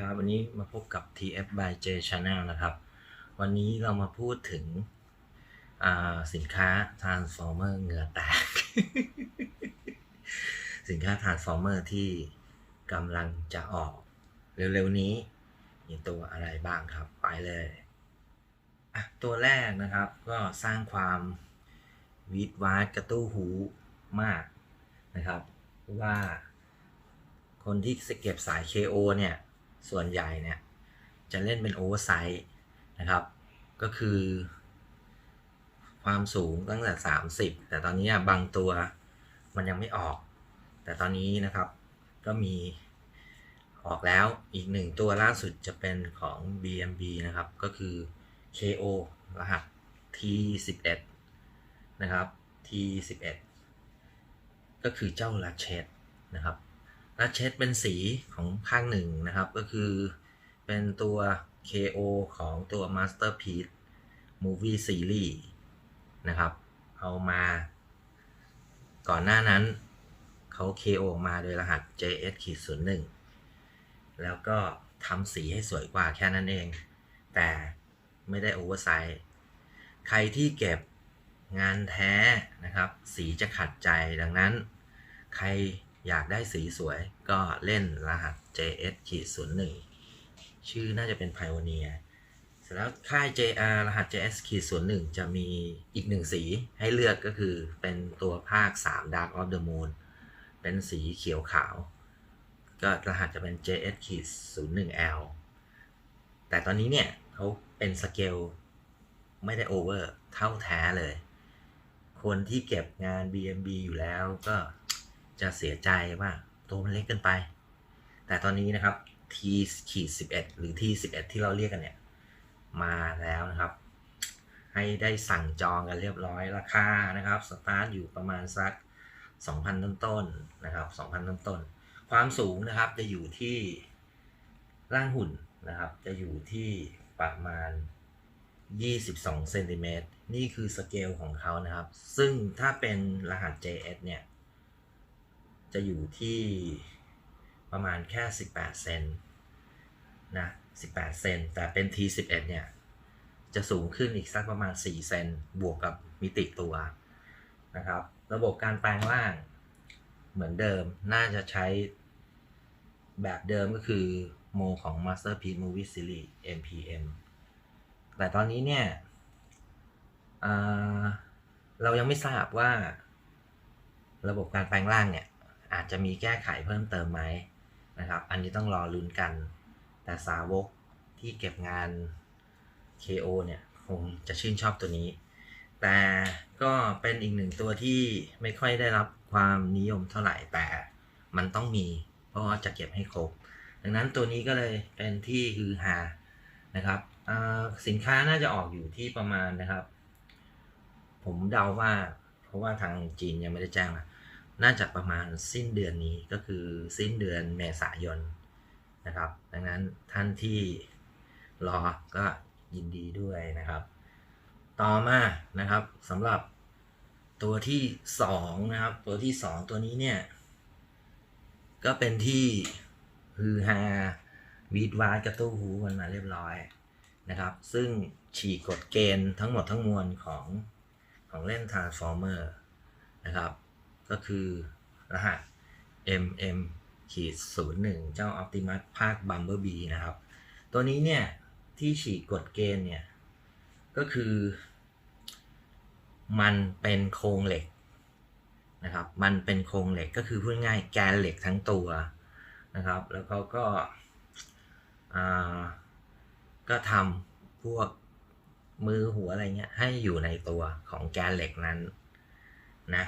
ครับวันนี้มาพบกับ TF by J Channel นะครับ วันนี้เรามาพูดถึงสินค้า Transformer เหงื่อแตก สินค้า Transformer ที่กำลังจะออกเร็วๆนี้มีตัวอะไรบ้างครับ ไปเลยตัวแรกนะครับก็สร้างความวิดวาดกระตู้หูมากนะครับว่าคนที่เก็บสาย KO เนี่ย ส่วนใหญ่เนี่ยจะเล่นเป็นโอเวอร์ไซส์นะครับ ก็คือ ความสูงตั้งแต่ 30 แต่ตอนนี้บางตัวมันยังไม่ออก แต่ตอนนี้นะครับก็มีออกแล้วอีกหนึ่งตัวล่าสุดจะเป็นของ BMB นะครับ ก็คือ KO รหัส T11 นะครับ T11 ก็คือเจ้าลัชเชตนะครับ ลัชเชตเป็นสีของภาคหนึ่งนะครับ ก็คือเป็นตัว KO ของตัว Masterpiece Movie Series นะครับ เอามาก่อนหน้านั้นเขา KO มาโดยรหัส JS-01 แล้วก็ทำสีให้สวยกว่าแค่นั้นเอง แต่ไม่ได้โอเวอร์ไซส์ใครที่เก็บงานแท้นะครับ สีจะขัดใจดังนั้น ใคร อยากได้สีสวยก็เล่นรหัส JS ขีด01ชื่อน่าจะเป็น Pioneer เสร็จแล้วค่าย JR รหัส JS ขีด01จะมีอีกหนึ่งสีให้เลือกก็คือเป็นตัวภาค 3 Dark of the Moon เป็นสีเขียวขาว ก็รหัสจะเป็น JS ขีด 01L แต่ตอนนี้เนี่ยเขาเป็นสเกลไม่ได้โอเวอร์เท่าแท้เลย คนที่เก็บงาน BMB อยู่แล้วก็ จะเสียใจว่าตัวมันเล็กเกินไป แต่ตอนนี้นะครับ T ขีด11หรือ T 11ที่เราเรียกกันเนี่ย มาแล้วนะครับ ให้ได้สั่งจองกันเรียบร้อยราคานะครับสตาร์ทอยู่ประมาณสัก 2,000 ต้นๆนะครับ 2,000 ต้นๆความสูงนะครับจะอยู่ที่ร่างหุ่นนะครับ จะอยู่ที่ประมาณ 22เซนติเมตรนี่คือสเกลของเขานะครับ ซึ่งถ้าเป็นรหัส JS เนี่ย จะอยู่ที่ประมาณแค่ 18 เซนนะ 18 เซน แต่เป็น T11 เนี่ย จะสูงขึ้นอีกสักประมาณ 4 เซน บวกกับมิติตัวนะครับ ระบบการแปลงร่างเหมือนเดิม น่าจะใช้แบบเดิมก็คือโมของ Masterpiece Movie Series MPM แต่ตอนนี้เนี่ยเรายังไม่ทราบว่า ระบบการแปลงร่างเนี่ย อาจจะมีแก้ไขเพิ่มเติมไหมนะครับ อันนี้ต้องรอลุ้นกัน แต่สาวกที่เก็บงาน KO เนี่ยคงจะชื่นชอบตัวนี้ แต่ก็เป็นอีกหนึ่งตัวที่ไม่ค่อยได้รับความนิยมเท่าไหร่แต่มันต้องมี เพราะว่าจะเก็บให้ครบ ดังนั้นตัวนี้ก็เลยเป็นที่ฮือฮานะครับสินค้าน่าจะออกอยู่ที่ประมาณนะครับ ผมเดาว่า เพราะว่าทางจีนยังไม่ได้แจ้งนะ น่าจะประมาณสิ้นเดือนนี้ก็คือสิ้นเดือนเมษายนนะครับ ดังนั้นท่านที่รอก็ยินดีด้วยนะครับ ต่อมานะครับสำหรับตัวที่สองนะครับ ตัวที่สองตัวนี้เนี่ย ก็เป็นที่ฮือฮาวีดวาดกระตู้หูกันมาเรียบร้อยนะครับ ซึ่งฉีกกฎเกณฑ์ทั้งหมดทั้งมวลของของเล่น Transformer นะครับ ก็คือรหัส MM ขีด01เจ้า Optimus ภาค Bumblebee นะครับ ตัวนี้เนี่ย ที่ฉีกกฎเกณฑ์เนี่ย ก็คือ มันเป็นโครงเหล็กนะครับ มันเป็นโครงเหล็กก็คือพูดง่ายแกนเหล็กทั้งตัวนะครับ แล้วเขาก็อ่าก็ทำพวกมือหัวอะไรเงี้ยให้อยู่ในตัวของแกนเหล็กนั้นนะ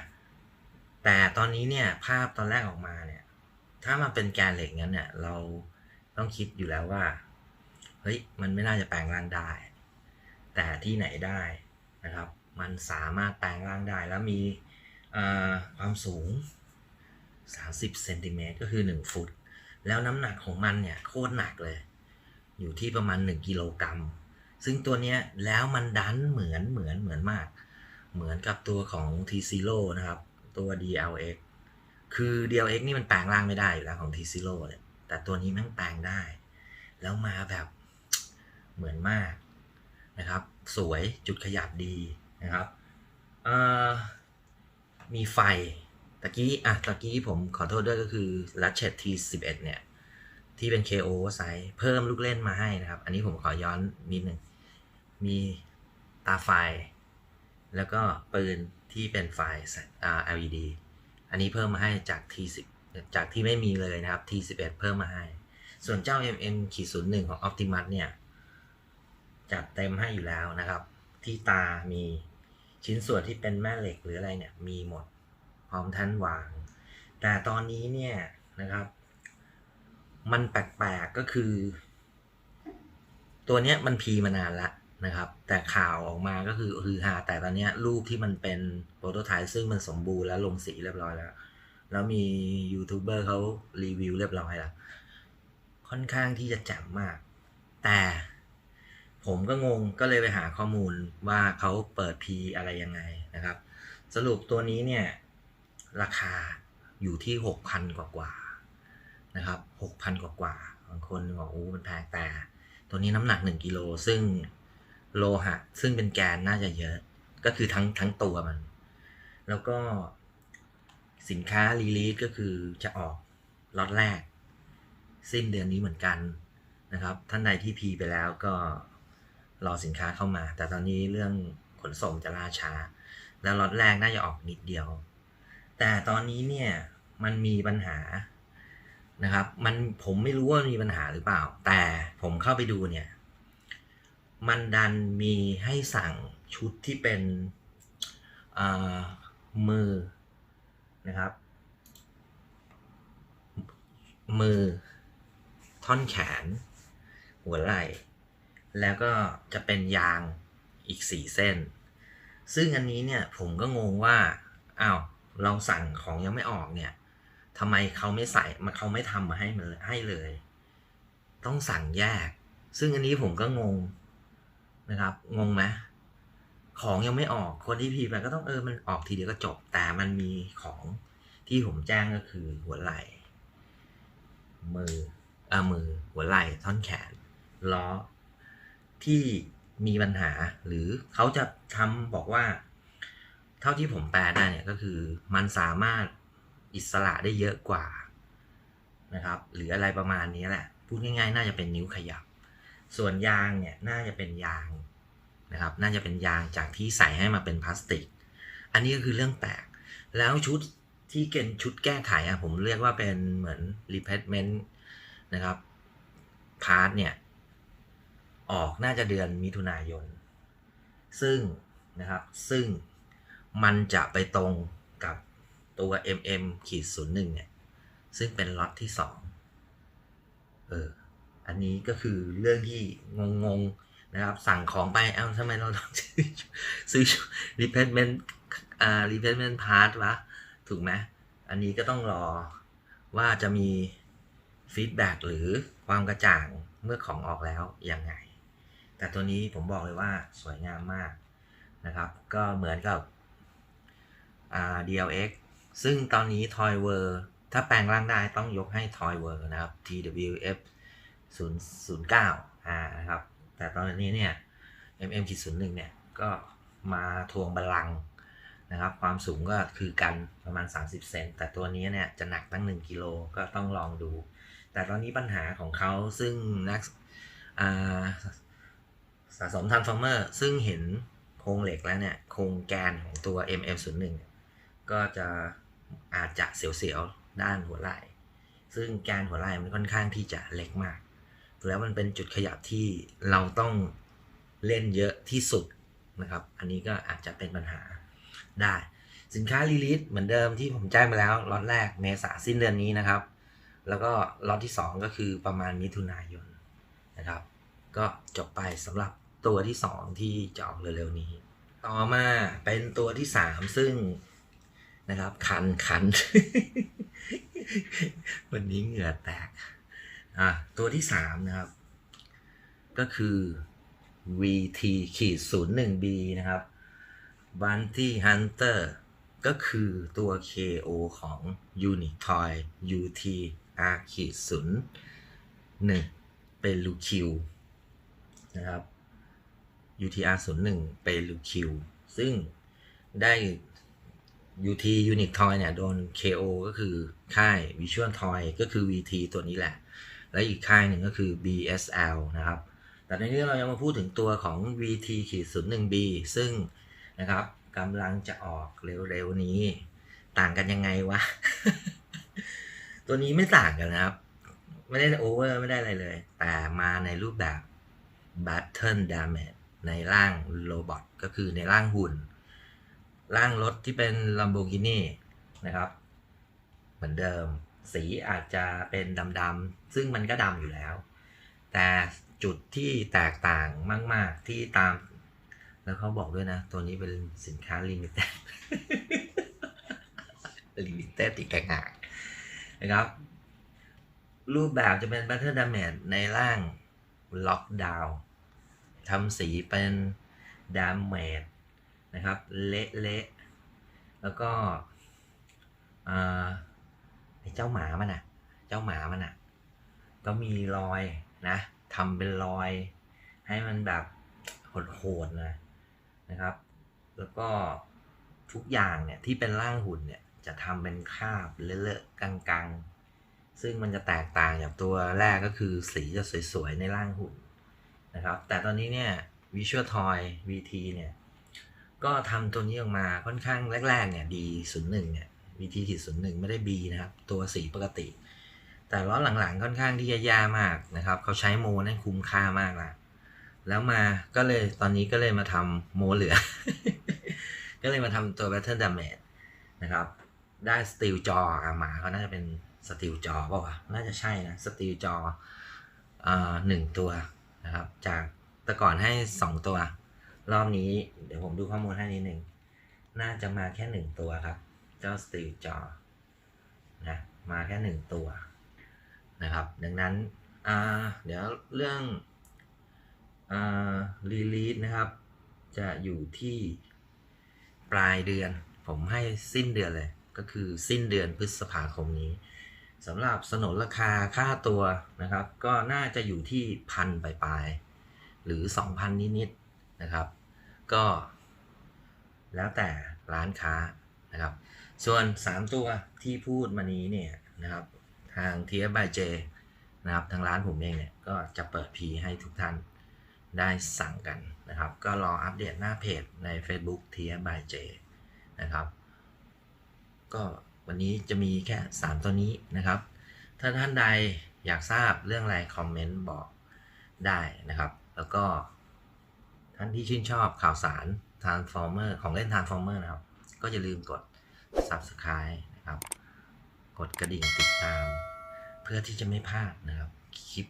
แต่ตอนนี้เนี่ยภาพตอนแรกออกมาเนี่ย ถ้ามันเป็นแกนเหล็กงั้นเนี่ย เราต้องคิดอยู่แล้วว่า เฮ้ย มันไม่น่าจะแปลงร่างได้ แต่ที่ไหนได้นะครับ มันสามารถแปลงร่างได้แล้วมีความสูง 30เซนติเมตรก็คือ 1 ฟุต แล้วน้ำหนักของมันเนี่ยโคตรหนักเลย อยู่ที่ประมาณ 1 กิโลกรัม ซึ่งตัวเนี้ยแล้วมันดันเหมือนเหมือนเหมือนมาก เหมือนกับตัวของ T Zero นะครับ ตัว DLX คือ DLX นี่มันแปลงร่างไม่ได้อยู่แล้วของ T Zero เนี่ย แต่ตัวนี้ม่งแปลงได้ แล้วมาแบบเหมือนมากนะครับ สวยจุดขยับดีนะครับมีไฟตะกี้อะตะกี้ผมขอโทษด้วยก็คือ Ratchet T11 เนี่ย ที่เป็น KO ไซส์เพิ่มลูกเล่นมาให้นะครับ อันนี้ผมขอย้อนนิดหนึ่ง มีตาไฟ แล้วก็ปืน ที่เป็นไฟอ่า LED อันนี้เพิ่มมาให้จาก T10 จากที่ไม่มีเลยนะครับ T11 เพิ่มมาให้ ส่วนเจ้า MM ขีดศูนย์หนึ่งของ Optimus เนี่ย จัดเต็มให้อยู่แล้วนะครับ ที่ตามีชิ้นส่วนที่เป็นแม่เหล็กหรืออะไรเนี่ย มีหมดพร้อมท่านวาง แต่ตอนนี้เนี่ยนะครับ มันแปลกๆก็คือ ตัวเนี้ยมันพีมานานละ นะครับ แต่ข่าวออกมาก็คือคือฮาแต่ตอนนี้รูปที่มันเป็นโปรโตไทป์ซึ่งมันสมบูรณ์แล้วลงสีเรียบร้อยแล้ว แล้วมียูทูบเบอร์เขารีวิวเรียบร้อยแล้ว ค่อนข้างที่จะแจ่มมาก แต่ผมก็งงก็เลยไปหาข้อมูลว่าเขาเปิดพีอะไรยังไงนะครับ สรุปตัวนี้เนี่ย ราคาอยู่ที่หกพันกว่ากว่าๆนะครับหกพันกว่ากว่าๆบางคนบอกโอ้มันแพงแต่ ตัวนี้น้ำหนักหนึ่งกิโลซึ่ง โลหะ ซึ่งเป็นแกนน่าจะเยอะ ก็คือทั้งทั้งตัวมัน แล้วก็สินค้ารีลีสก็คือจะออกล็อตแรก สิ้นเดือนนี้เหมือนกันนะครับ ท่านใดที่พีไปแล้วก็รอสินค้าเข้ามา แต่ตอนนี้เรื่องขนส่งจะล่าช้า แล้วล็อตแรกน่าจะออกนิดเดียว แต่ตอนนี้เนี่ยมันมีปัญหานะครับ มันผมไม่รู้ว่ามีปัญหาหรือเปล่า แต่ผมเข้าไปดูเนี่ย มันดันมีให้สั่งชุดที่เป็นมือนะครับ มือ ท่อนแขน หัวไหล่ แล้วก็จะเป็นยางอีกสี่เส้น ซึ่งอันนี้เนี่ยผมก็งงว่าอ้าวเราสั่งของยังไม่ออกเนี่ยทำไมเขาไม่ใส่มาเขาไม่ทำมาให้มันให้เลย ต้องสั่งแยก ซึ่งอันนี้ผมก็งง นะครับ งงไหมของยังไม่ออกคนที่พีไปก็ต้องเออมันออกทีเดียวก็จบ แต่มันมีของที่ผมแจ้งก็คือหัวไหล่ มืออ่ามือหัวไหล่ท่อนแขนล้อที่มีปัญหาหรือเขาจะทำบอกว่า เท่าที่ผมแปลได้เนี่ยก็คือมันสามารถอิสระได้เยอะกว่านะครับ หรืออะไรประมาณนี้แหละ พูดง่ายๆ น่าจะเป็นนิ้วขยับ ส่วนยางเนี่ยน่าจะเป็นยางนะครับ น่าจะเป็นยางจากที่ใส่ให้มาเป็นพลาสติก อันนี้ก็คือเรื่องแปลก แล้วชุดที่เกณฑ์ชุดแก้ไขอะผมเรียกว่าเป็นเหมือน replacement นะครับพาร์ทเนี่ยออกน่าจะเดือนมิถุนายน ซึ่งนะครับซึ่งมันจะไปตรงกับตัว MM ขีดศูนย์หนึ่งเนี่ย ซึ่งเป็นล็อตที่สองเออ อันนี้ก็คือเรื่องที่งงๆนะครับ สั่งของไปเอ้าทำไมเราต้องซื้อซื้อ replacement อ่า replacement part วะ ถูกไหมอันนี้ก็ต้องรอว่าจะมีฟีดแบ็หรือความกระจ่างเมื่อของออกแล้วยังไง แต่ตัวนี้ผมบอกเลยว่าสวยงามมากนะครับ ก็เหมือนกับอ่า DLX ซึ่งตอนนี้ Toy w o r ถ้าแปลงร่างได้ต้องยกให้ Toy w o r นะครับ TWF 009อ่านะครับ แต่ตอนนี้เนี่ย MM 01เนี่ย ก็มาทวงบัลลังนะครับ ความสูงก็คือกันประมาณ 30 เซน แต่ตัวนี้เนี่ย จะหนักตั้ง 1 กิโลก็ต้องลองดู แต่ตอนนี้ปัญหาของเขาซึ่งนักอ่าสะสมทันฟอร์เมอร์ซึ่งเห็นโครงเหล็กแล้วเนี่ย โครงแกนของตัว MM01 ก็จะอาจจะเสียวๆ ด้านหัวไหล่ ซึ่งแกนหัวไหล่มันค่อนข้างที่จะเล็กมาก แล้วมันเป็นจุดขยับที่เราต้องเล่นเยอะที่สุดนะครับ อันนี้ก็อาจจะเป็นปัญหาได้ สินค้ารีลิสเหมือนเดิมที่ผมแจ้งไปแล้วล็อตแรกเมษาสิ้นเดือนนี้นะครับ แล้วก็ล็อตที่ 2 ก็คือประมาณมิถุนายนนะครับ ก็จบไปสำหรับตัวที่ 2 ที่จะออกเร็วๆนี้ ต่อมาเป็นตัวที่ 3 ซึ่งนะครับ คันคัน วันนี้เหงื่อแตก อะตัวที่3นะครับ ก็คือ VT ขีด01 B นะครับ Bounty Hunter ก็คือตัว KO ของ Unitoy UT R ขีด01เป็นลูคิวนะครับ UTR 0 1เป็นลูคิวซึ่งได้ UT Unic Toy เนี่ยโดน KO ก็คือค่าย Visual Toy ก็คือ VT ตัวนี้แหละ และอีกค่ายหนึ่งก็คือ BSL นะครับ แต่ในนี้เรายังมาพูดถึงตัวของ VT ขีด01 B ซึ่งนะครับกำลังจะออกเร็วๆนี้ ต่างกันยังไงวะ ตัวนี้ไม่ต่างกันนะครับ ไม่ได้โอเวอร์ไม่ได้อะไรเลย แต่มาในรูปแบบ Battle Damage ในร่างโรบอทก็คือในร่างหุ่น ร่างรถที่เป็น Lamborghini นะครับ เหมือนเดิม สีอาจจะเป็นดำๆซึ่งมันก็ดำอยู่แล้ว แต่จุดที่แตกต่างมาก ๆที่ตาม แล้วเขาบอกด้วยนะ ตัวนี้เป็นสินค้าลิมิเต็ดลิมิเต็ดอีกต่างหากนะครับ รูปแบบจะเป็น Battle Damage ในร่างล็อกดาวน์ทำสีเป็นดามเมจนะครับ เละๆแล้วก็อ่า ไอ้เจ้าหมามันอะ เจ้าหมามันอะ ก็มีรอยนะทำเป็นรอย ให้มันแบบโหดๆนะนะครับ แล้วก็ทุกอย่างเนี่ยที่เป็นร่างหุ่นเนี่ยจะทำเป็นคราบเลอะๆกลางๆ ซึ่งมันจะแตกต่างจากตัวแรกก็คือสีจะสวยๆ ในร่างหุ่นนะครับ แต่ตอนนี้เนี่ย Visual Toy VT เนี่ย ก็ทำตัวนี้ออกมาค่อนข้างแรกๆเนี่ย D 0 1เนี่ย VT ขีด0 1ไม่ได้ B นะครับ ตัวสีปกติ แต่ล้อหลังๆค่อนข้างที่จะย่มากนะครับ เขาใช้โมนั่นคุ้มค่ามากละแล้วมาก็เลยตอนนี้ก็เลยมาทำโมเหลือ ก็เลยมาทำตัว Battle Damage นะครับ ได้สตีลจออาหมาเขาน่าจะเป็นสตีลจอเปล่าวะน่าจะใช่นะสตีลจออ่าหนึ่งตัวนะครับ จากแต่ก่อนให้สองตัว รอบนี้เดี๋ยวผมดูข้อมูลให้นิดหนึ่ง น่าจะมาแค่หนึ่งตัวครับ เจ้าสตีลจอนะมาแค่หนึ่งตัวนะครับ ดังนั้นเดี๋ยวเรื่องรีลีสนะครับ จะอยู่ที่ปลายเดือน ผมให้สิ้นเดือนเลย ก็คือสิ้นเดือนพฤษภาคมนี้สำหรับสนนราคาค่าตัวนะครับ ก็น่าจะอยู่ที่พันปลายๆหรือ 2,000 นิดๆนะครับ ก็แล้วแต่ร้านค้านะครับ ส่วน 3 ตัวที่พูดมานี้เนี่ยนะครับทาง t f by J นะครับทางร้านผมเองเนี่ยก็จะเปิดพีให้ทุกท่านได้สั่งกันนะครับ ก็รออัปเดตหน้าเพจใน Facebook t f by J นะครับ ก็วันนี้จะมีแค่ 3 ตัวนี้นะครับ ถ้าท่านใดอยากทราบเรื่องอะไรคอมเมนต์บอกได้นะครับ แล้วก็ท่านที่ชื่นชอบข่าวสาร Transformer ของเล่น Transformer นะครับ ก็อย่าลืมกด Subscribe นะครับ กดกระดิ่งติดตาม เพื่อที่จะไม่พลาดนะครับ คลิป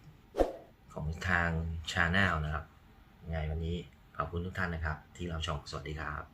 ของทาง Channel นะครับ ไงวันนี้ขอบคุณทุกท่านนะครับ ที่เราชมสวัสดีครับ